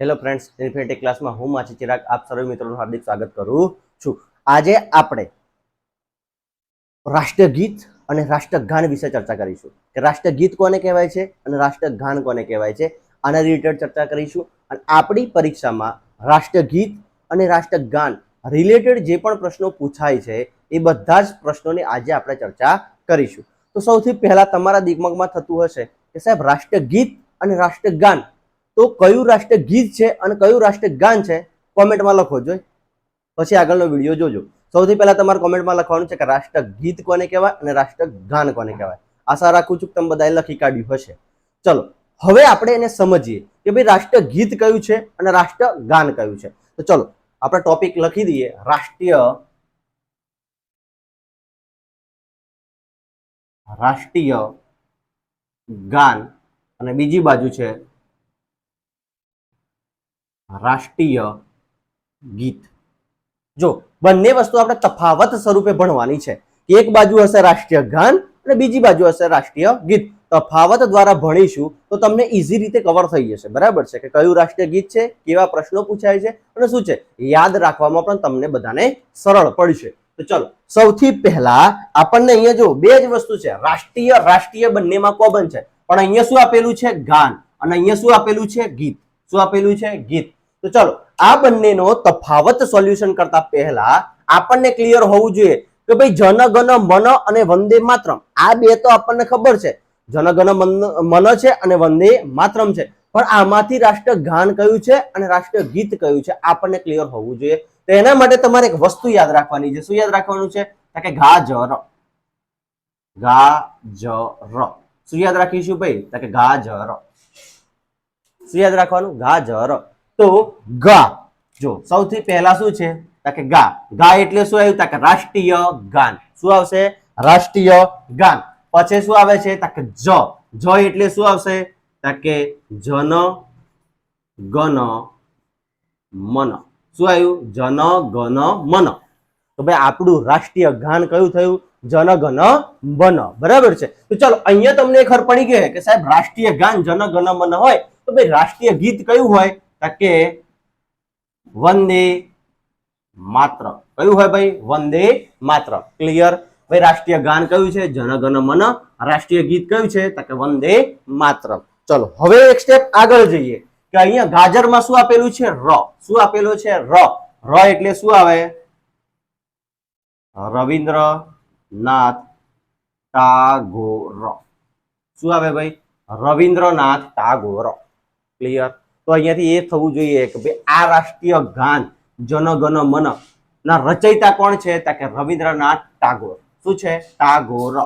Hello friends infinity ક્લાસમાં હું માછી ચિરાગ, આપ સર્વે મિત્રોનું હાર્દિક સ્વાગત કરું છું. આજે આપણે રાષ્ટ્રગીત અને રાષ્ટ્રગાન વિશે ચર્ચા કરીશું. કે રાષ્ટ્રગીત કોને કહેવાય છે અને રાષ્ટ્રગાન કોને કહેવાય છે? આના રિલેટેડ ચર્ચા કરીશું. અને આપણી પરીક્ષામાં રાષ્ટ્રગીત અને રાષ્ટ્રગાન રિલેટેડ જે પણ પ્રશ્નો પૂછાય છે, એ બધા જ પ્રશ્નોની આજે આપણે ચર્ચા કરીશું. તો સૌથી પહેલાં તમારા દિમાગમાં થતું હશે કે સાહેબ, રાષ્ટ્રગીત અને રાષ્ટ્રગાન તો કયું રાષ્ટ્રગીત છે અને કયું રાષ્ટ્રગાન છે કોમેન્ટમાં લખો જોઈ. પછી આગળનો વીડિયો જોજો. સૌથી પહેલા તમારે કોમેન્ટમાં લખવાનું છે કે રાષ્ટ્રગીત કોને કહેવાય અને રાષ્ટ્રગાન કોને કહેવાય. આશા રાખું છું કે તમે બધાએ લખી કાઢ્યું હશે. ચલો, હવે આપણે એને સમજીએ કે ભાઈ રાષ્ટ્રગીત કયું છે અને રાષ્ટ્રગાન કયું છે. તો ચલો, આપણે ટોપિક લખી દઈએ. રાષ્ટ્રીય રાષ્ટ્રીય ગાન. અને બીજી બાજુ છે રાષ્ટ્રીય ગીત. જો, બંને વસ્તુ આપણે તફાવત સ્વરૂપે ભણવાની છે. એક બાજુ હશે રાષ્ટ્રીય ગાન અને બીજી બાજુ હશે રાષ્ટ્રીય ગીત. તફાવત દ્વારા ભણીશું તો તમને ઈઝી રીતે કવર થઈ જશે. બરાબર છે કે કયું રાષ્ટ્રીય ગીત છે, કેવા પ્રશ્નો પૂછાય છે અને શું છે? યાદ રાખવામાં પણ તમને બધાને સરળ પડશે. તો ચલો, સૌથી પહેલા આપણને અહીંયા જો બે જ વસ્તુ છે. રાષ્ટ્રીય રાષ્ટ્રીય બંનેમાં કોમન છે. પણ અહીંયા શું આપેલું છે? ગાન. અને અહીંયા શું આપેલું છે? ગીત. શું આપેલું છે? ગીત. તો ચલો, આ બંનેનો તફાવત સોલ્યુશન કરતા પહેલા આપણને ક્લિયર હોવું જોઈએ કે ભાઈ જનગણ મન અને વંદે માત્રમ. આ બે તો આપણને ખબર છે. જનગણ મન છે અને વંદે માત્રમ છે. પણ આમાંથી રાષ્ટ્ર ગાન કયું છે અને રાષ્ટ્ર ગીત કયું છે? આપણને ક્લિયર હોવું જોઈએ. તો એના માટે તમારે એક વસ્તુ યાદ રાખવાની છે. શું યાદ રાખવાનું છે? કે ઘા જ ર ઘા જ ર શું યાદ રાખીશું ભાઈ? તો કે ઘા જ ર શું યાદ રાખવાનું? ઘા જ ર તો ગા. જો, સૌથી પહેલા શું છે? કે ગા. ગા એટલે શું આવ્યું? કે રાષ્ટ્રીય ગાન. શું આવશે? રાષ્ટ્રીય ગાન. પછી શું આવે છે? કે જ. જ એટલે શું આવશે? કે જન ગન મન. શું આવ્યું? જન ગન મન. તો ભાઈ, આપણું રાષ્ટ્રીય ગાન કયું થયું? જન ગન મન. બરાબર છે? તો ચાલો, અહીંયા તમને ખબર પડી ગઈ કે સાહેબ, રાષ્ટ્રીય ગાન જન ગન મન હોય. તો ભાઈ, રાષ્ટ્રીય ગીત કયું હોય? તો કે વંદે માત્ર. કયું હોય ભાઈ? વંદે માત્ર. ક્લિયર ભાઈ, રાષ્ટ્રીય ગાન કયું છે? જનગણ મન. રાષ્ટ્રીય ગીત કયું છે? તો કે વંદે માત્ર. ચલો, હવે એક સ્ટેપ આગળ જઈએ. કે અહીંયા ગાજરમાં શું આપેલું છે? ર. શું આપેલું છે? ર. ર એટલે શું આવે? રવિન્દ્રનાથ ટાગોર. શું આવે ભાઈ? રવિન્દ્રનાથ ટાગોર. ક્લિયર તો અહીંયાથી એ થવું જોઈએ કે ભાઈ આ રાષ્ટ્રીય ગાન જનગણ મન, ના રચયિતા કોણ છે? તો કે રવિન્દ્રનાથ ટાગોર. શું છે? ટાગોર.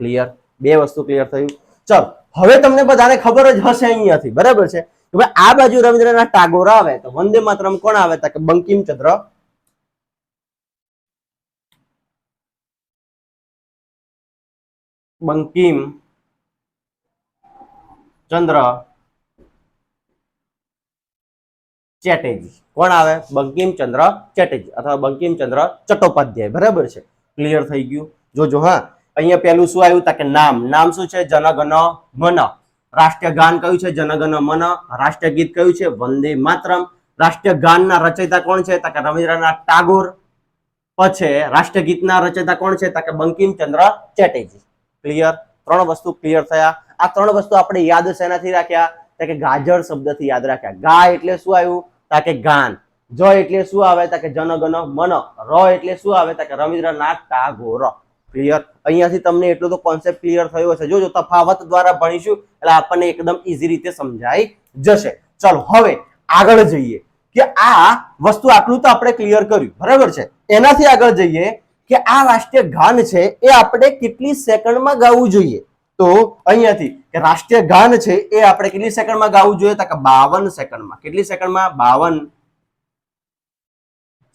ક્લિયર બે વસ્તુ ક્લિયર થયું? ચલો, હવે તમને બધાને ખબર જ હશે અહીંયાથી, બરાબર છે? આ બાજુ રવિન્દ્રનાથ ટાગોર આવે તો વંદે માતરમ કોણ આવે? તો કે બંકિમચંદ્ર. બંકિમ ચંદ્ર ચેટેજી. કોણ આવે? બંકિમચંદ્ર ચેટેજી અથવા બંકિમચંદ્ર ચટ્ટોપાધ્યાય. બરાબર છે? ક્લિયર થઈ ગયું? જોજો હા. અહીંયા પેલું શું આવ્યું? તા કે નામ. નામ શું છે? જનગણ મન. રાષ્ટ્રીય ગાન કયું છે? જનગણ મન. રાષ્ટ્રીય ગીત કયું છે? વંદે માતરમ. રાષ્ટ્રીય ગાનના રચયિતા કોણ છે? તા કે રવિન્દ્રનાથ ટાગોર. પછી રાષ્ટ્રીય ગીતના રચયિતા કોણ છે? તા કે બંકિમચંદ્ર ચેટેજી. ક્લિયર ત્રણ વસ્તુ ક્લિયર થયા. આ ત્રણ વસ્તુ આપણે યાદ શેનાથી રાખ્યા? તો કે ગાજર શબ્દથી યાદ રાખ્યા. ગા એટલે શું આવ્યું? તા કે ગાન. જ એટલે શું આવે? તા કે જનગણ મન. ર એટલે શું આવે? તા કે રવિન્દ્રનાથ ટાગોર. ક્લિયર અહીંયાથી તમને એટલો તો કોન્સેપ્ટ ક્લિયર થયો હશે. જોજો, તફાવત દ્વારા ભણીશું એટલે આપણને એકદમ ઈઝી રીતે સમજાઈ જશે. ચલો, હવે આગળ જઈએ કે આ વસ્તુ આટલું તો આપણે ક્લિયર કર્યું. બરાબર છે? એનાથી આગળ જઈએ કે આ રાષ્ટ્રીય ગાન છે એ આપણે કેટલી સેકન્ડમાં ગાવું જોઈએ? તો અહીંયાથી રાષ્ટ્રીય ગાન છે એ આપણે કેટલી સેકન્ડમાં ગાવું જોઈએ? તો કે બાવન સેકન્ડમાં. કેટલી સેકન્ડમાં? બાવન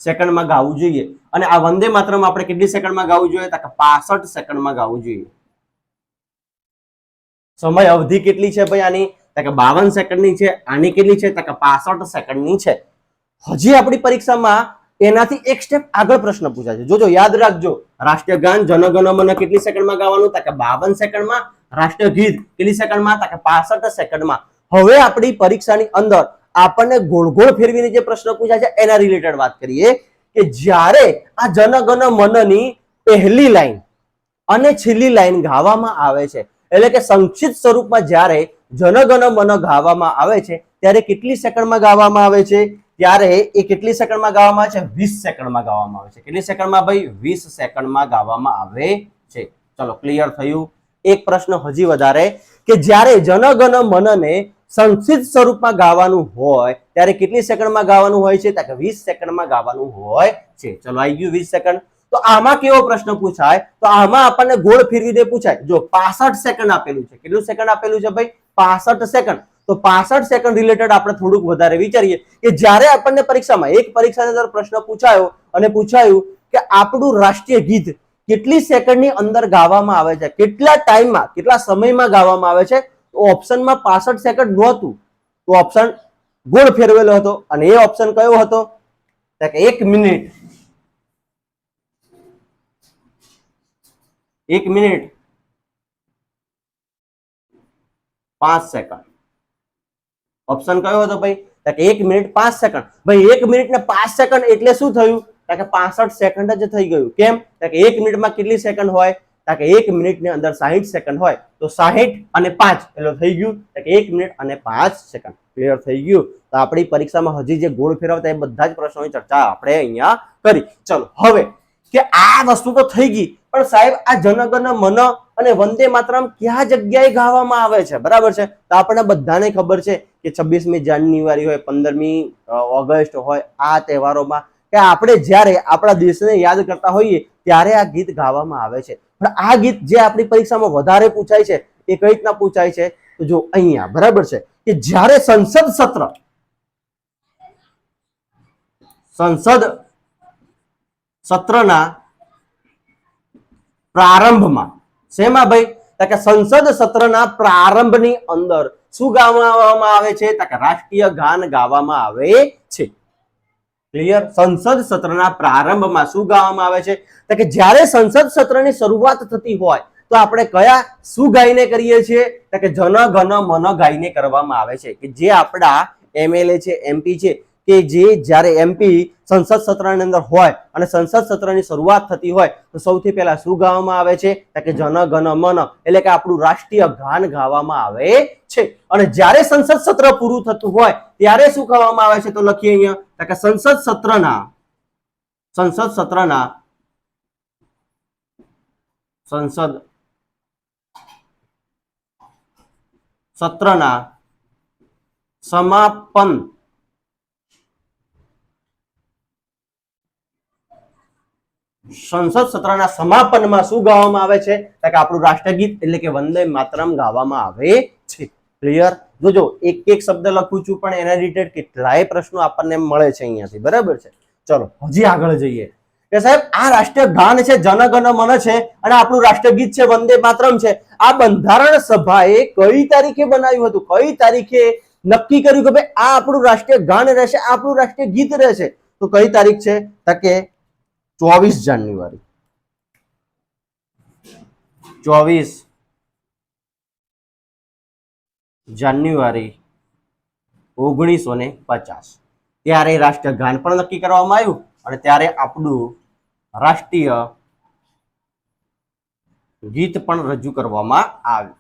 સેકન્ડમાં ગાવું જોઈએ. અને આ વંદે માત્રમાં આપણે કેટલી સેકન્ડમાં ગાવું જોઈએ? તો કે પાસઠ સેકન્ડમાં ગાવું જોઈએ. સમય અવધિ કેટલી છે ભાઈ આની? તો કે બાવન સેકન્ડની છે. આની કેટલી છે? તો કે પાસઠ સેકન્ડની છે. હજી આપણી પરીક્ષામાં એનાથી એક સ્ટેપ આગળ પ્રશ્ન પૂછાય છે. જોજો, યાદ રાખજો, રાષ્ટ્રીય ગાન જનગણમન કેટલી સેકન્ડમાં ગાવાનું તો બાવન સેકન્ડમાં રાષ્ટ્રીય ગીત કેટલી સેકન્ડમાં તકે કે પાસઠ સેકન્ડમાં હવે આપણી પરીક્ષાની અંદર આપણને ગોળ ગોળ ફેરવીને જે પ્રશ્ન પૂછાય છે, એના રિલેટેડ વાત કરીએ કે જ્યારે આ જનગણ મનની પહેલી લાઈન અને છેલ્લી લાઈન ગાવામાં આવે છે, એટલે કે સંક્ષિપ્ત સ્વરૂપમાં જ્યારે જનગણ મન ગાવામાં આવે છે, ત્યારે કેટલી સેકન્ડમાં ગાવામાં આવે છે? ત્યારે એ કેટલી સેકન્ડમાં ગાવામાં આવે છે? વીસ સેકન્ડમાં ગાવામાં આવે છે. કેટલી સેકન્ડમાં ભાઈ? વીસ સેકન્ડમાં ગાવામાં આવે છે. ચલો ક્લિયર થયું? એક પ્રશ્ન હજી વધારે. કે જ્યારે જનગણ મનને સંક્ષિપ્ત સ્વરૂપમાં ગાવાનું હોય, ત્યારે કેટલી સેકન્ડમાં ગાવાનું હોય છે? ત્યારે વીસ સેકન્ડમાં ગાવાનું હોય છે. ચલો આવી ગયું વીસ સેકન્ડ. તો આમાં કેવો પ્રશ્ન પૂછાય? તો આમાં આપણને ગોળ ફેરવી દે પૂછાય. જો પાસઠ સેકન્ડ આપેલું છે. કેટલું સેકન્ડ આપેલું છે ભાઈ? પાસઠ સેકન્ડ. તો પાસઠ સેકન્ડ રિલેટેડ આપણે થોડુંક વધારે વિચારીએ કે જ્યારે આપણને પરીક્ષામાં એક પરીક્ષાની અંદર પ્રશ્ન પૂછાયો અને પૂછાયું કે આપણું રાષ્ટ્રીય ગીત કેટલી સેકન્ડની અંદર ગાવામાં આવે છે, કેટલા ટાઈમમાં કેટલા સમયમાં ગાવામાં આવે છે, તો ઓપ્શનમાં પાસઠ સેકન્ડ નહોતું. તો ઓપ્શન ગોળ ફેરવેલો હતો અને એ ઓપ્શન કયો હતો? કે એક મિનિટ એક મિનિટ પાંચ સેકન્ડ ઓપ્શન કયો હતો ભાઈ? કે એક મિનિટ પાંચ સેકન્ડ ભાઈ, એક મિનિટ ને પાંચ સેકન્ડ એટલે શું થયું? કે પાસઠ સેકન્ડ જ થઈ ગયું. કેમ? કે એક મિનિટમાં કેટલી સેકન્ડ હોય? કે એક મિનિટની અંદર સાહીઠ સેકન્ડ હોય. તો સાહીઠ અને પાંચ, એટલે થઈ ગયું. કે એક મિનિટ અને પાંચ સેકન્ડ ક્લિયર થઈ ગયું? તો આપણી પરીક્ષામાં હજી જે ગોળ ફેરવતા એ બધા જ પ્રશ્નોની ચર્ચા આપણે અહીંયા કરી. ચલો, હવે કે આ વસ્તુ તો થઈ ગઈ. પણ સાહેબ, આ જનગણ મન અને વંદે માતરમ કયા જગ્યાએ ગાવામાં આવે છે? બરાબર છે? તો આપણને બધાને ખબર છે કે છવ્વીસમી જાન્યુઆરી હોય, પંદરમી ઓગસ્ટ હોય, આ તહેવારોમાં કે આપણે જ્યારે આપણા દેશને યાદ કરતા હોઈએ ત્યારે આ ગીત ગાવામાં આવે છે. પણ આ ગીત જે આપણી પરીક્ષામાં વધારે પૂછાય છે, એ કઈ રીતના પૂછાય છે? તો જો અહીંયા, બરાબર છે? કે જ્યારે સંસદ સત્ર, સંસદ સત્રના પ્રારંભમાં શેમાં ભાઈ? તો કે સંસદ સત્રના પ્રારંભની અંદર. શું ગાવામાં આવે છે? તો કે રાષ્ટ્રીય ગાન ગાવામાં આવે છે. ક્લિયર સંસદ સત્રના પ્રારંભમાં શું ગાવામાં આવે છે? તો કે જ્યારે સંસદ સત્રની શરૂઆત થતી હોય, તો આપણે કયા શું ગાઈને કરીએ છીએ? તો કે જન ગણ મન ગાઈને કરવામાં આવે છે. કે જે આપણા એમએલએ છે એમપી છે કે જે જ્યારે એમપી સંસદ સત્રની અંદર હોય અને સંસદ સત્રની શરૂઆત થતી હોય, તો સૌથી પહેલા શું ગાવામાં આવે છે? કે જન ગણ મન, એટલે કે આપણું રાષ્ટ્રીય ગાન ગાવામાં આવે છે. અને જ્યારે સંસદ સત્ર પૂરું થતું હોય, ત્યારે શું કહેવામાં આવે છે? તો લખીએ અહીંયા કે સંસદ સત્રના સંસદ સત્રના સંસદ સત્રના સમાપન સંસદ સત્રના સમાપનમાં શું ગાવામાં આવે છે? કે આપણું રાષ્ટ્રગીત એટલે કે વંદે માતરમ ગાવામાં આવે છે. ક્લિયર જોજો એક એક શબ્દ લખું છું, પણ એના રિલેટેડ કેટલાય પ્રશ્નો આપણને મળે છે અહીંયાથી. બરાબર છે? ચલો, હજી આગળ જઈએ. કે સાહેબ, આ રાષ્ટ્રીય ગાન છે, જનગણ મન છે, અને આપણું રાષ્ટ્રગીત છે, વંદે માતરમ છે. આ બંધારણ સભાએ કઈ તારીખે બનાવ્યું હતું? કઈ તારીખે નક્કી કર્યું કે ભાઈ આ આપણું રાષ્ટ્રીય ગાન રહેશે આપણું રાષ્ટ્રીય ગીત રહેશે? તો કઈ તારીખ છે? તો કે ચોવીસ જાન્યુઆરી. ચોવીસ જાન્યુઆરી ઓગણીસો ને પચાસ. ત્યારે રાષ્ટ્રીય ગાન પણ નક્કી કરવામાં આવ્યું અને ત્યારે આપણું રાષ્ટ્રીય ગીત પણ રજૂ કરવામાં આવ્યું.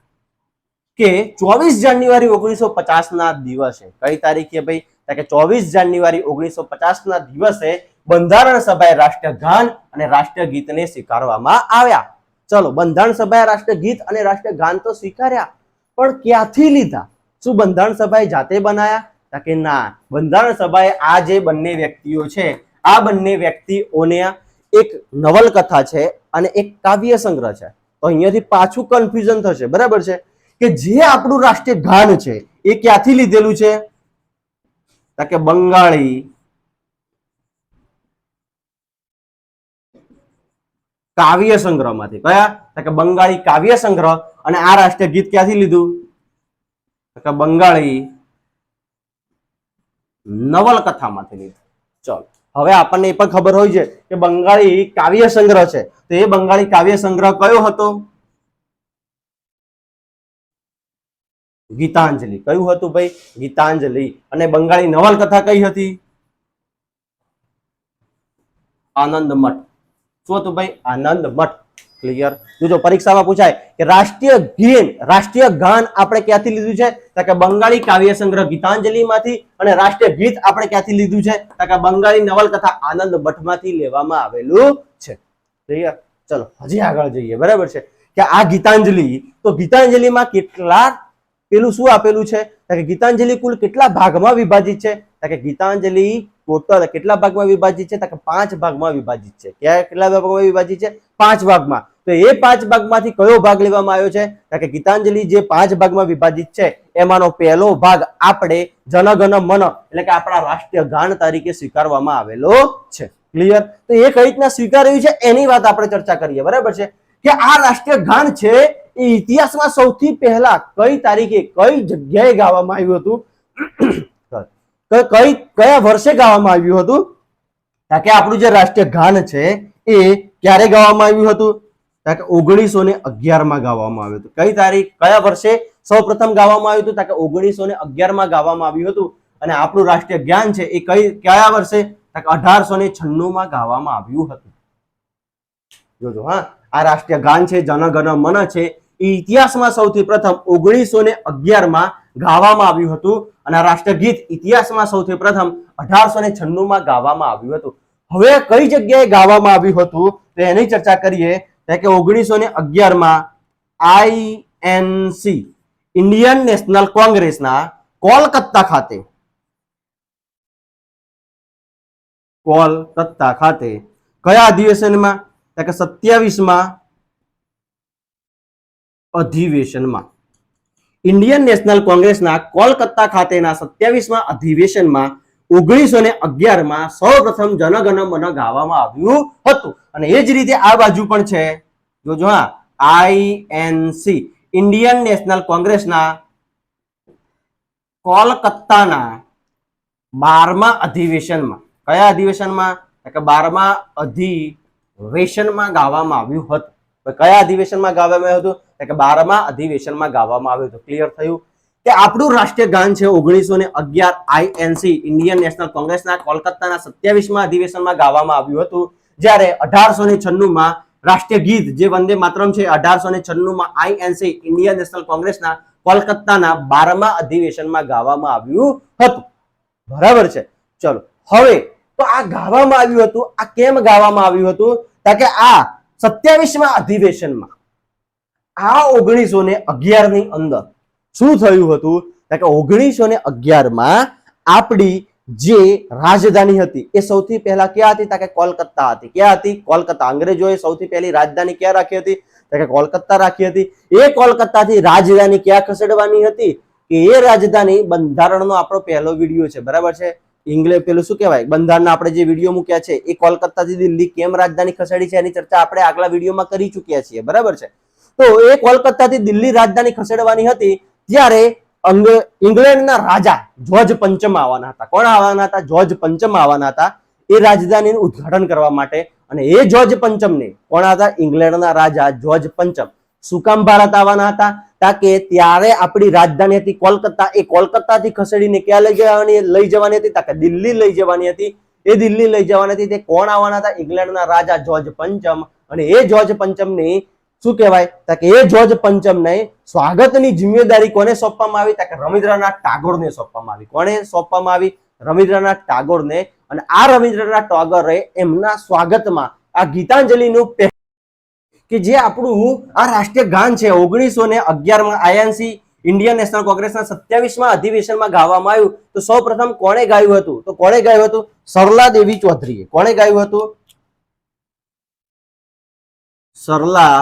કે ચોવીસ જાન્યુઆરી ઓગણીસો પચાસ ના દિવસે, કઈ તારીખે ભાઈ? કે ચોવીસ જાન્યુઆરી ઓગણીસો પચાસ ના દિવસે બંધારણ સભાએ રાષ્ટ્રગાન અને રાષ્ટ્રીય ગીતને સ્વીકારવામાં આવ્યા. ચલો, બંધારણ સભાએ રાષ્ટ્રગીત ગીત અને રાષ્ટ્રગાન તો સ્વીકાર્યા, પણ ક્યાંથી લીધા? શું બંધારણ સભાએ જાતે બનાયા? કે ના, બંધારણ સભાએ આ જે બંને વ્યક્તિઓ છે, આ બંને વ્યક્તિઓને એક નવલકથા છે અને એક કાવ્ય સંગ્રહ છે. તો અહીંયાથી પાછું કન્ફ્યુઝન થશે, બરાબર છે? કે જે આપણું રાષ્ટ્રીય ગાન છે, એ ક્યાંથી લીધેલું છે? તો બંગાળી, કાવ્ય સંગ્રહમાંથી. કયા? તો કે બંગાળી કાવ્ય સંગ્રહ અને આ રાષ્ટ્રીય ગીત ક્યાંથી લીધું? કે બંગાળી નવલકથામાંથી લીધું. ચલો. હવે આપણને એ પણ ખબર હોય છે કે બંગાળી કાવ્ય સંગ્રહ છે. તો એ બંગાળી કાવ્ય સંગ્રહ કયો હતો? ગીતાંજલિ. કયું હતું ભાઈ? ગીતાંજલિ. અને બંગાળી નવલકથા કઈ હતી? આનંદ મઠ. શું હતું ભાઈ? આનંદ મઠ. ક્લિયર જો પરીક્ષામાં પૂછાય કે રાષ્ટ્રીય ગીન રાષ્ટ્રીય ગાન આપણે ક્યાંથી લીધું છે? તો કે બંગાળી કાવ્ય સંગ્રહ ગીતાંજલિમાંથી અને રાષ્ટ્રીય ગીત આપણે ક્યાંથી લીધું છે? તો કે બંગાળી નવલકથા આનંદ મઠમાંથી લેવામાં આવેલું છે. ક્લિયર ચલો, હજી આગળ જઈએ. બરાબર છે? કે આ ગીતાંજલિ, તો ગીતાંજલિમાં કેટલા પેલું શું આપેલું છે? કે ગીતાંજલિ કુલ કેટલા ભાગમાં વિભાજિત છે? કે ગીતાંજલિ ટોટલ કેટલા ભાગમાં વિભાજિત છે? કે પાંચ ભાગમાં વિભાજિત છે. ક્યાં કેટલા ભાગમાં વિભાજિત છે? પાંચ ભાગમાં. તો એ પાંચ ભાગમાંથી કયો ભાગ લેવામાં આવ્યો છે? કે ગીતાંજલિ જે પાંચ ભાગમાં વિભાજિત છે, એમાંનો પહેલો ભાગ આપણે જનગણ મન એટલે કે આપણા રાષ્ટ્રીય ગાન તરીકે સ્વીકારવામાં આવેલો છે. ક્લિયર તો એ કઈ રીતના સ્વીકાર્યું છે? એની વાત આપણે ચર્ચા કરીએ. બરાબર છે? કે આ રાષ્ટ્રીય ગાન છે એ ઇતિહાસમાં સૌથી પહેલા કઈ તારીખે કઈ જગ્યાએ ગાવામાં આવ્યું હતું? કઈ, કયા વર્ષે ગાવામાં આવ્યું હતું? કે આપણું જે રાષ્ટ્રીય ગાન છે એ ક્યારે ગાવામાં આવ્યું હતું? ઓગણીસો ને અગિયારમાં ગાવામાં આવ્યું હતું. કઈ તારીખ, કયા વર્ષે સૌ પ્રથમ ગાવામાં આવ્યું હતું? કારણ કે ઓગણીસો ને અગિયારમાં ગાવામાં આવ્યું હતું. અને આપણું રાષ્ટ્રીય જ્ઞાન છે એ કઈ, કયા વર્ષે? અઢારસો ને છન્નું માં ગાવામાં આવ્યું હતું. જોજો, હા. આ રાષ્ટ્રીય ગાન છે જનગણ મન છે ઇતિહાસમાં સૌથી પ્રથમ ઓગણીસો ને અગિયારમાં ગાવામાં આવ્યું હતું અને આ રાષ્ટ્રીય ઇતિહાસમાં સૌથી પ્રથમ અઢારસો ને છન્નુંમાં ગાવામાં આવ્યું હતું. હવે કઈ જગ્યાએ ગાવામાં આવ્યું હતું તો એની ચર્ચા કરીએ કે ઓગણીસો ને અગિયારમાં આઈએનસી ઇન્ડિયન નેશનલ કોંગ્રેસના કોલકાતા ખાતે કોલકાતા ખાતે કયા અધિવેશનમાં કે સત્યાવીસમાં અધિવેશનમાં. ઇન્ડિયન નેશનલ કોંગ્રેસના કોલકાતા ખાતેના સત્યાવીસમાં અધિવેશનમાં ઓગણીસો ને અગિયારમાં સૌ પ્રથમ જનગણ મન ગાવામાં આવ્યું હતું. અને એ જ રીતે આ બાજુ પણ છે. જોજો હા આઈએનસી ઇન્ડિયન નેશનલ કોંગ્રેસના કોલકાતાના બારમા અધિવેશનમાં. કયા અધિવેશનમાં? કે બારમા અધિવેશનમાં ગાવામાં આવ્યું હતું. કયા અધિવેશનમાં ગાવામાં આવ્યું હતું? કે બારમા અધિવેશનમાં ગાવામાં આવ્યું હતું. ક્લિયર થયું? કે આપણું રાષ્ટ્રીય ગાન છે ઓગણીસો ને અગિયાર આઈએનસી ઇન્ડિયન નેશનલ કોંગ્રેસના કોલકાતાના સત્યાવીસમાં અધિવેશનમાં ગાવામાં આવ્યું હતું. જ્યારે અઢારસો ને છન્નુંમાં રાષ્ટ્રીય ગીત જે વંદે માતરમ છે, અઢારસો ને છન્નુંમાં આઈએનસી ઇન્ડિયન નેશનલ કોંગ્રેસના કોલકાતાના બારમા અધિવેશનમાં ગાવામાં આવ્યું હતું. બરાબર છે? ચલો. હવે, તો આ ગાવામાં આવ્યું હતું. આ કેમ ગાવામાં આવ્યું હતું? કે આ સત્યાવીસમાં અધિવેશનમાં આ ઓગણીસો ને અગિયારની અંદર શું થયું હતું? કે ઓગણીસો ને અગિયારમાં આપણી જે રાજધાની હતી, એ સૌથી પહેલા ક્યાં હતી? કે કોલકાતા હતી. ક્યાં હતી? કોલકાતા. અંગ્રેજોએ સૌથી પહેલી રાજધાની ક્યાં રાખી હતી? કે કોલકાતા રાખી હતી. એ કોલકાતાથી રાજધાની ક્યાં ખસેડવાની હતી? કે એ રાજધાની બંધારણનો આપણો પહેલો વીડિયો છે. બરાબર છે? ઇંગ્લેન્ડ પેલું શું કહેવાય? બંધારણના આપણે જે વીડિયો મૂક્યા છે, એ કોલકાતાથી દિલ્હી કેમ રાજધાની ખસેડી છે એની ચર્ચા આપણે આગલા વિડીયોમાં કરી ચૂક્યા છીએ. બરાબર છે? તો એ કોલકાતાથી દિલ્હી રાજધાની ખસેડવાની હતી ત્યારે ઇંગ્લેન્ડના રાજા જોર્જ પંચમ આવવાના હતા. કોણ આવવાના હતા? જોર્જ પંચમ આવવાના હતા. એ રાજધાનીનું ઉદ્ઘાટન કરવા માટે અને એ જોર્જ પંચમને કોણ હતા? ઇંગ્લેન્ડના રાજા જોર્જ પંચમ. શું કામ ભારત આવવાના હતા? તાકે ત્યારે આપણી રાજધાની હતી કોલકાતા. એ કોલકાતાથી ખસેડીને ક્યાં લઈ જવાની? લઈ જવાની હતી તાકે દિલ્હી લઈ જવાની હતી. એ દિલ્હી લઈ જવાની હતી. તે કોણ આવવાના હતા? ઇંગ્લેન્ડના રાજા જોર્જ પંચમ. અને એ જોર્જ પંચમની શું કહેવાય? તો કે એ જોર્જ પંચમને સ્વાગતની જિમ્મેદારી કોને સોંપવામાં આવી? તાકે કે રવિન્દ્રનાથ ટાગોરને સોંપવામાં આવી. કોને સોંપવામાં આવી? રવિન્દ્રનાથ ટાગોરને. અને આ રવિન્દ્રનાથ ટાગોરે એમના સ્વાગતમાં આ ગીતાંજલિનું કે જે આપણું આ રાષ્ટ્રીય ગાન છે ઓગણીસો ને અગિયારમાં આઈએનસી ઇન્ડિયન નેશનલ કોંગ્રેસના સત્યાવીસમાં અધિવેશનમાં ગાવામાં આવ્યું. તો સૌ કોણે ગાયું હતું? તો કોણે ગાયું હતું? સરલા દેવી ચૌધરીએ. કોણે ગાયું હતું? સરલા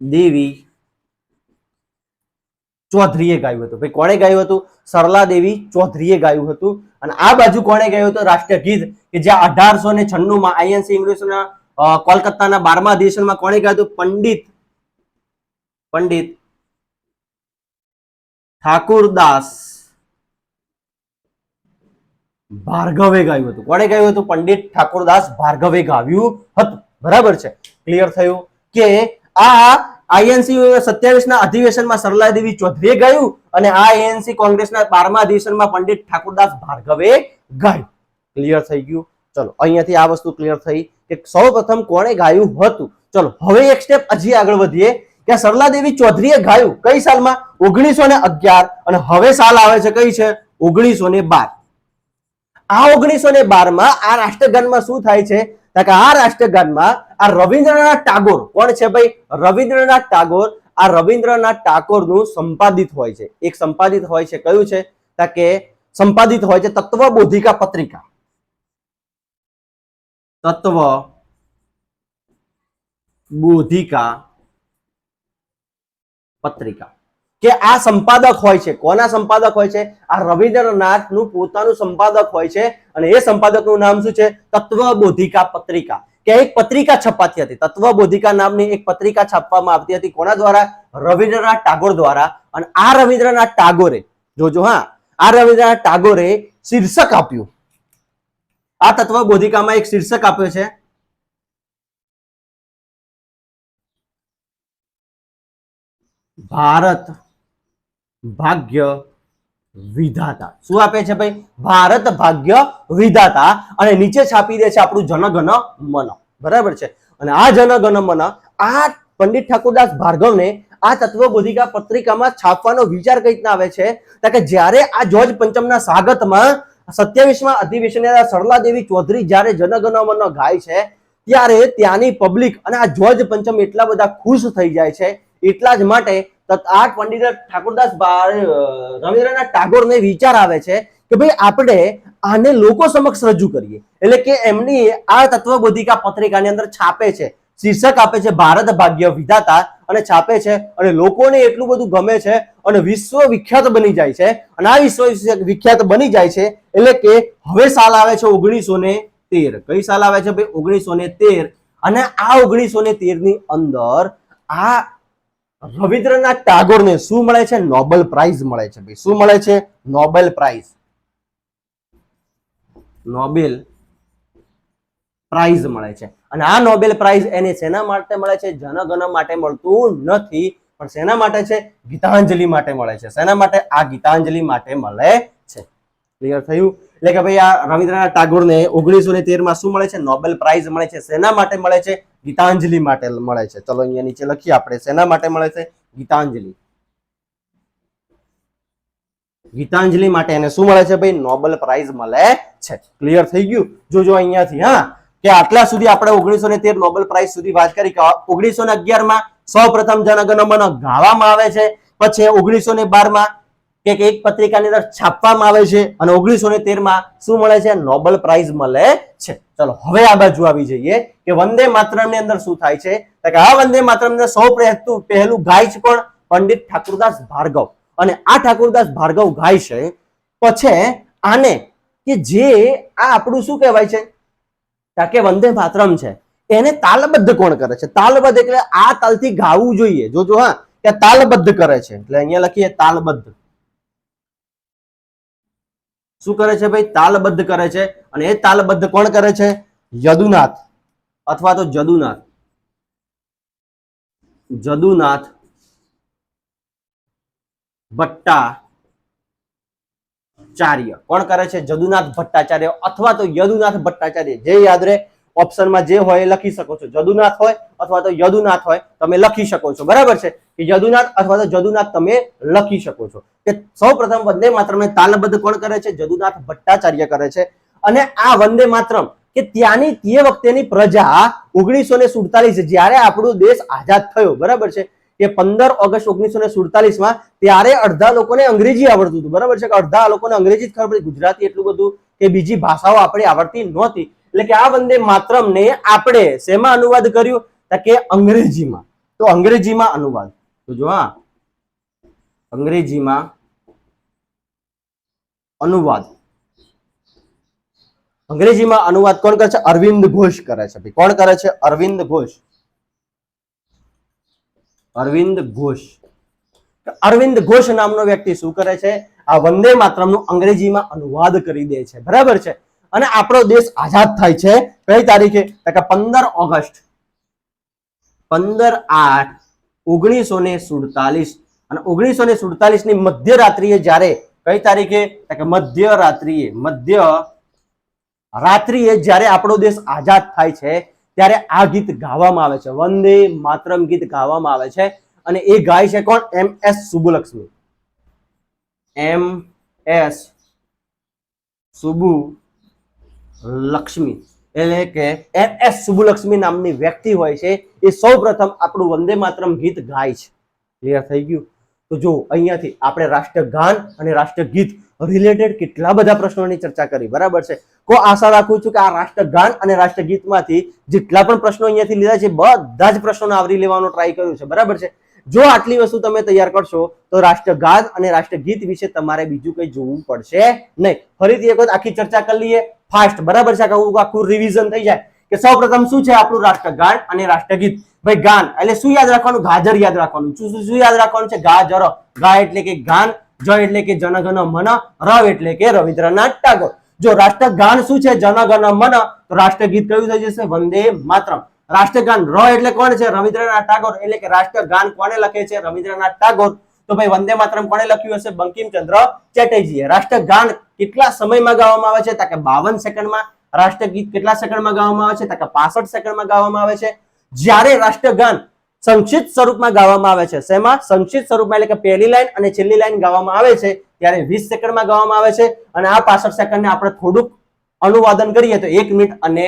દેવી ચૌધરીએ ગાયું હતું. ભાઈ, કોણે ગાયું હતું? સરલા દેવી ચૌધરીએ ગાયું હતું. અને આ બાજુ કોણે ગાયું હતું? રાષ્ટ્રીય ગીત કે જ્યાં અઢારસો ને છન્નુંમાં આઈએનસી ઇંગ્લિશના કોલકાતાના બારમા અધિવેશનમાં કોણે કહ્યું પંડિત પંડિત ઠાકુરદાસ ભાર્ગવે ગાયું હતું. કોણે ગાયું હતું? પંડિત ઠાકુરદાસ ભાર્ગવે ગાવ્યું હતું. બરાબર છે? ક્લિયર થયું? કે આ આઈએનસી સત્યાવીસ ના અધિવેશનમાં સરલા દેવી ચૌધરીએ ગાયું અને આ એએનસી કોંગ્રેસના બારમા અધિવેશનમાં પંડિત ઠાકુરદાસ ભાર્ગવે ગાયું. ક્લિયર થઈ ગયું? ચલો, અહીંયાથી આ વસ્તુ ક્લિયર થઈ. કે સૌ પ્રથમ કોણે ગાયું હતું? ચલો, હવે એક સ્ટેપ હજી આગળ વધીએ કે સરલાદેવી ચૌધરીએ ગાયું કઈ સાલમાં? ઓગણીસો ને અગિયાર. અને હવે સાલ આવે છે કઈ છે? ઓગણીસો ને બાર. આ ઓગણીસો ને બારમાં આ રાષ્ટ્રગાનમાં શું થાય છે? કે આ રાષ્ટ્રગાનમાં આ રવિન્દ્રનાથ ટાગોર, કોણ છે ભાઈ? રવિન્દ્રનાથ ટાગોર. આ રવિન્દ્રનાથ ટાગોરનું સંપાદિત હોય છે. એક સંપાદિત હોય છે, કયું છે? કે સંપાદિત હોય છે તત્વબોધિકા પત્રિકા. તત્વ બોધિકા પત્રિકા કે આ સંપાદક હોય છે કોના સંપાદક હોય છે આ રવિન્દ્રનાથનું પોતાનું સંપાદક હોય છે અને એ સંપાદકનું નામ શું છે? તત્વબોધિકા પત્રિકા। કે એક પત્રિકા છપાતી હતી. તત્વબોધિકા નામની એક પત્રિકા છાપવામાં આવતી હતી કોના દ્વારા? રવિન્દ્રનાથ ટાગોર દ્વારા। અને આ રવિન્દ્રનાથ ટાગોરે, જોજો હા, આ રવિન્દ્રનાથ ટાગોરે શીર્ષક આપ્યું। આ તત્વબોધિકામાં એક શીર્ષક આપ્યો છે. ભારત ભાગ્ય વિધાતા. શું આપે છે ભાઈ? ભારત ભાગ્ય વિધાતા. અને નીચે છાપી દે છે આપણું જનગણ મન. બરાબર છે? અને આ જનગણ મન, આ પંડિત ઠાકોરદાસ ભાર્ગવને આ તત્વબોધિકા પત્રિકામાં છાપવાનો વિચાર કઈ રીતના આવે છે? કે જ્યારે આ જોર્જ પંચમના સ્વાગતમાં સત્યાવીસમાં અધિવેશન સરલાદેવી ચૌધરી જ્યારે જનગણ મન ગાય છે, ત્યારે ત્યાંની પબ્લિક અને આ જોર્જ પંચમ એટલા બધા ખુશ થઈ જાય છે. એટલા જ માટે આ પંડિત ઠાકોરદાસ રવિન્દ્રનાથ ટાગોરને વિચાર આવે છે કે ભાઈ આપણે આને લોકો સમક્ષ રજૂ કરીએ. એટલે કે એમની આ તત્વબોધિકા પત્રિકાની અંદર છાપે છે, શીર્ષક આપે છે, ભારત ભાગ્ય વિધાતા અને છાપે છે અને લોકોને એટલું બધું ગમે છે અને વિશ્વ વિખ્યાત બની જાય છે. અને આ વિશ્વ વિખ્યાત બની જાય છે એટલે કે હવે સાલ આવે છે ઓગણીસો ને તેર. કઈ સાલ આવે છે ભાઈ? ઓગણીસો તેર. અને આ ઓગણીસો તેરની અંદર આ રવિન્દ્રનાથ ટાગોરને શું મળે છે? નોબેલ પ્રાઇઝ મળે છે ભાઈ. શું મળે છે? Nobel price. નોબેલ પ્રાઇઝ મળે છે. અને આ નોબેલ પ્રાઇઝ એને શેના માટે મળે છે? જનગણ માટે મળતું નથી, પણ શેના માટે છે? ગીતાંજલિ માટે મળે છે. શેના માટે? આ ગીતાંજલિ માટે મળે છે. ક્લિયર થયું? એટલે કે ભાઈ આ રવિન્દ્રનાથ ટાગોરને ઓગણીસો ને તેરમાં શું મળે છે? નોબેલ પ્રાઇઝ મળે છે. શેના માટે મળે છે? ગીતાંજલિ માટે મળે છે. ચલો અહીંયા નીચે લખીએ આપણે. શેના માટે મળે છે? ગીતાંજલિ. ગીતાંજલિ માટે એને શું મળે છે ભાઈ? નોબેલ પ્રાઇઝ મળે છે. ક્લિયર થઈ ગયું? જોજો અહીંયાથી, હા. કે આટલા સુધી આપણે ઓગણીસો ને તેર નોબેલ પ્રાઇઝ સુધી વાત કરી કે ઓગણીસો ને અગિયારમાં સૌ પ્રથમ જનગણમન ગાવામાં આવે છે. પછી ઓગણીસો ને બારમાં કે એક પત્રિકાની અંદર છાપવામાં આવે છે અને ઓગણીસો ને તેરમાં શું મળે છે? નોબેલ પ્રાઇઝ મળે છે. ચલો, હવે આ બાજુ આવી જઈએ કે વંદે માતરમની અંદર શું થાય છે? તો આ વંદે માતરમ ને સૌ પહેલું ગાય છે પણ પંડિત ઠાકુરદાસ ભાર્ગવ. અને આ ઠાકુરદાસ ભાર્ગવ ગાય છે. પછી આને કે જે આ આપણું શું કહેવાય છે? કે વંદે માતરમ છે, એને તાલબદ્ધ કોણ કરે છે? તાલબદ્ધ એટલે આ તાલથી ગાવું જોઈએ. જોજો હા, કે તાલબદ્ધ કરે છે. એટલે અહીંયા લખીએ તાલબદ્ધ. શું કરે છે ભાઈ? તાલબદ્ધ કરે છે. અને એ તાલબદ્ધ કોણ કરે છે? યદુનાથ. અથવા તો જદુનાથ. જદુનાથ. ભટ્ટાચાર્ય કોણ કરે છે? જદુનાથ ભટ્ટાચાર્ય અથવા તો યદુનાથ ભટ્ટાચાર્ય. જે યાદ રહે ઓપ્શનમાં જે હોય એ લખી શકો છો. જદુનાથ હોય અથવા તો યદુનાથ હોય, તમે લખી શકો છો. બરાબર છે? કે યદુનાથ અથવા તો જદુનાથ તમે લખી શકો છો. કે સૌ પ્રથમ વંદે માત્રમ તાલબદ્ધ કોણ કરે છે? જદુનાથ ભટ્ટાચાર્ય કરે છે. અને આ વંદે માત્રમ કે ત્યાંની તે વખતેની પ્રજા ઓગણીસો ને સુડતાલીસ જ્યારે આપણો દેશ આઝાદ થયો. બરાબર છે? કે પંદર ઓગસ્ટ ઓગણીસો ને સુડતાલીસમાં ત્યારે અડધા લોકોને અંગ્રેજી આવડતું હતું. બરાબર છે કે અડધા લોકોને અંગ્રેજી જ ખબર પડી. ગુજરાતી એટલું બધું કે બીજી ભાષાઓ આપણે આવડતી નહોતી. એટલે કે આ વંદે માતરમને આપણે શેમાં અનુવાદ કર્યું? કે અંગ્રેજીમાં. તો અંગ્રેજીમાં અનુવાદ. તો જો હા, અંગ્રેજીમાં અનુવાદ. અંગ્રેજીમાં અનુવાદ કોણ કરે છે? અરવિંદ ઘોષ કરે છે. કોણ કરે છે? અરવિંદ ઘોષ. અરવિંદ ઘોષ. અરવિંદ ઘોષ નામનો વ્યક્તિ શું કરે છે? આ વંદે માતરમનું અંગ્રેજીમાં અનુવાદ કરી દે છે. બરાબર છે? અને આપણો દેશ આઝાદ થાય છે કઈ તારીખે? પંદર ઓગસ્ટ. પંદર આઠ ઓગણીસો ને સુડતાલીસ. અને ઓગણીસો ને સુડતાલીસની મધ્યરાત્રિએ જ્યારે કઈ તારીખે? મધ્ય કે મધ્યરાત્રિએ. મધ્ય રાત્રિએ જ્યારે આપણો દેશ આઝાદ થાય છે ત્યારે આ ગીત ગાવામાં આવે છે. વંદે માતરમ ગીત ગાવામાં આવે છે. અને એ ગાય છે કોણ? M S Subbulakshmi M S Subbu Lakshmi એટલે કે એમ એસ સુબુલક્ષ્મી નામની વ્યક્તિ હોય છે. એ સૌ પ્રથમ આપણું વંદે માતરમ ગીત ગાય છે. ક્લિયર થઈ ગયું? તો જો અહીંયાથી આપણે રાષ્ટ્રગાન અને રાષ્ટ્રગીત રિલેટેડ કેટલા બધા પ્રશ્નોની ચર્ચા કરી. બરાબર છે? કો આશા રાખું છું કે આ રાષ્ટ્રગાન અને રાષ્ટ્રગીતમાંથી જેટલા પણ પ્રશ્નો અહીંયાથી લીધા છે, બધા જ પ્રશ્નોને આવરી લેવાનો ટ્રાય કર્યો છે. બરાબર છે? જો આટલી વસ્તુ તમે તૈયાર કરશો, તો રાષ્ટ્રગાન અને રાષ્ટ્રગીત વિશે તમારે બીજું કંઈ જોવું પડશે નહીં. ફરીથી એક વખત આખી ચર્ચા કરી લઈએ. ફાસ્ટ બરાબર છે? આખું આખું રિવિઝન થઈ જાય. કે સૌ શું છે આપણું રાષ્ટ્રગાન અને રાષ્ટ્રગીત? ભાઈ, ગાન. એટલે શું યાદ રાખવાનું? ગાજર યાદ રાખવાનું. શું શું શું યાદ રાખવાનું છે? ગાજર. ગા એટલે કે ગાન, જ એટલે કે જનગણ મન રવ એટલે કે રવિન્દ્રનાથ ટાગોર. જો રાષ્ટ્રગાન શું છે? જનગણ મન. તો રાષ્ટ્રગીત કયું થઈ જશે? વંદે માતરમ. રાષ્ટ્રગાન ર એટલે કોણ છે? રવિન્દ્રનાથ ટાગોર. એટલે કે રાષ્ટ્રગાન કોને લખે છે? રવિન્દ્રનાથ ટાગોર. તો ભાઈ વંદે માતરમ કોને લખ્યું હશે? બંકિમચંદ્ર ચેટર્જીએ. રાષ્ટ્રગાન કેટલા સમયમાં ગાવામાં આવે છે? તો કે બાવન સેકન્ડમાં. રાષ્ટ્રગીત કેટલા સેકન્ડમાં ગાવામાં આવે છે? તો કે સેકન્ડમાં ગાવામાં આવે છે? જ્યારે રાષ્ટ્રગાન સંક્ષિપ્ત સ્વરૂપમાં ગાવામાં આવે છે, શેમાં? સંક્ષિપ્ત સ્વરૂપમાં એટલે કે પહેલી લાઈન અને છેલ્લી લાઈન ગાવામાં આવે છે. ત્યારે વીસ સેકન્ડમાં ગાવામાં આવે છે અને આ પાસઠ સેકન્ડને આપણે થોડુંક અનુવાદન કરીએ તો એક મિનિટ અને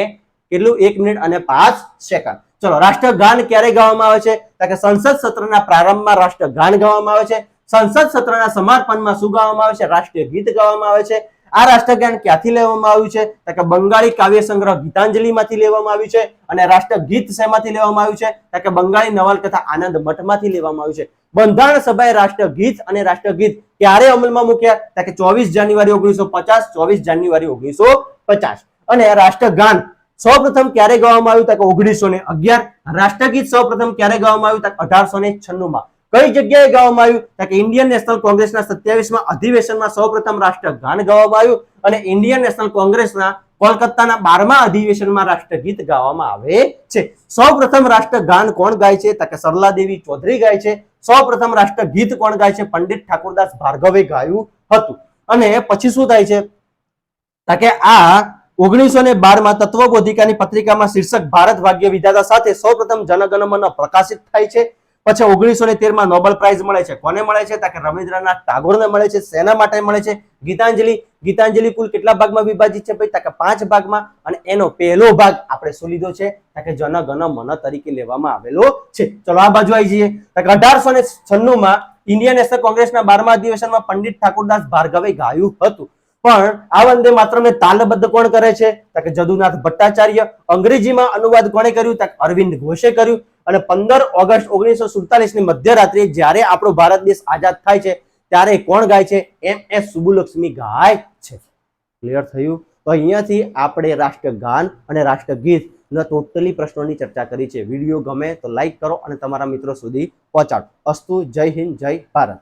કેટલું? એક મિનિટ અને પાંચ સેકન્ડ. ચલો, રાષ્ટ્રગાન ક્યારે ગાવામાં આવે છે? તો કે સંસદ સત્રના પ્રારંભમાં રાષ્ટ્રગાન ગાવામાં આવે છે. સંસદ સત્રના સમાપનમાં શું ગાવામાં આવે છે? રાષ્ટ્રીય ગીત ગાવામાં આવે છે. આ રાષ્ટ્રગાન ક્યાંથી લેવામાં આવ્યું છે? તો કે બંગાળી કાવ્ય સંગ્રહ ગીતાંજલિમાંથી લેવામાં આવ્યું છે અને રાષ્ટ્રગીત શેમાંથી લેવામાં આવ્યું છે? તો કે બંગાળી નવલકથા આનંદ મઠમાંથી લેવામાં આવ્યું છે. બંધારણ સભાએ રાષ્ટ્રગીત અને રાષ્ટ્રગીત ક્યારે અમલમાં મૂક્યા? તો કે ચોવીસ જાન્યુઆરી ઓગણીસો પચાસ, ચોવીસ જાન્યુઆરી ઓગણીસો પચાસ. અને રાષ્ટ્રગાન સૌપ્રથમ ક્યારે ગાવામાં આવ્યું? તો કે ઓગણીસો ને અગિયાર. રાષ્ટ્રગીત સૌપ્રથમ ક્યારે ગાવામાં આવ્યું? તો અઢારસો ને છન્નું માં કઈ જગ્યાએ ગાવામાં આવ્યું? કે ઇન્ડિયન નેશનલ કોંગ્રેસના સત્યાવીસમાં અધિવેશનમાં સૌપ્રથમ રાષ્ટ્રગાન ગાવામાં આવ્યું અને ઇન્ડિયન નેશનલ કોંગ્રેસના કોલકાતાના બારમા અધિવેશનમાં રાષ્ટ્રગીત ગાવામાં આવે છે. સૌપ્રથમ રાષ્ટ્રગાન કોણ ગાય છે? તો કે સરલા દેવી ચૌધરી ગાય છે. સૌપ્રથમ રાષ્ટ્રગીત કોણ ગાય છે? પંડિત ઠાકોરદાસ ભાર્ગવે ગાયું હતું. અને પછી શું થાય છે? કે આ ઓગણીસો ને બારમાં તત્વબોધિકાની પત્રિકામાં શીર્ષક ભારત ભાગ્ય વિધાતા સાથે સૌપ્રથમ જનગણમન પ્રકાશિત થાય છે. પછી ઓગણીસો ને તેરમાં નોબેલ પ્રાઇઝ મળે છે. કોને મળે છે? તો કે રવિન્દ્રનાથ ટાગોરને મળે છે. શેના માટે મળે છે? ગીતાંજલિ. ગીતાંજલિ કુલ કેટલા ભાગમાં વિભાજિત છે ભાઈ? તો કે પાંચ ભાગમાં અને એનો પહેલો ભાગ આપણે શું લીધો છે? તો કે જનગણ મન તરીકે લેવામાં આવેલો છે. ચલો આ બાજુ આવી જઈએ. તો કે અઢારસો ને છન્નુંમાં ઇન્ડિયન નેશનલ કોંગ્રેસના બારમા અધિવેશનમાં પંડિત ઠાકોરદાસ ભાર્ગવે ગાયું હતું. પણ આ વંદે માતરમને તાલબદ્ધ કોણ કરે છે? તો કે જદુનાથ ભટ્ટાચાર્ય અંગ્રેજીમાં અનુવાદ કોણે કર્યું? તો અરવિંદ ઘોષે કર્યું. અને પંદર ઓગસ્ટ ઓગણીસો સુડતાલીસની મધ્યરાત્રિએ જ્યારે આપણો ભારત દેશ આઝાદ થાય છે, ત્યારે કોણ ગાય છે? એમ એસ સુબુલક્ષ્મી ગાય છે. ક્લિયર થયું? તો અહીંયાથી આપણે રાષ્ટ્રગાન અને રાષ્ટ્રગીત ના ટોટલી પ્રશ્નોની ચર્ચા કરી છે. વીડિયો ગમે તો લાઈક કરો અને તમારા મિત્રો સુધી પહોંચાડો. અસ્તુ, જય હિન્દ, જય ભારત.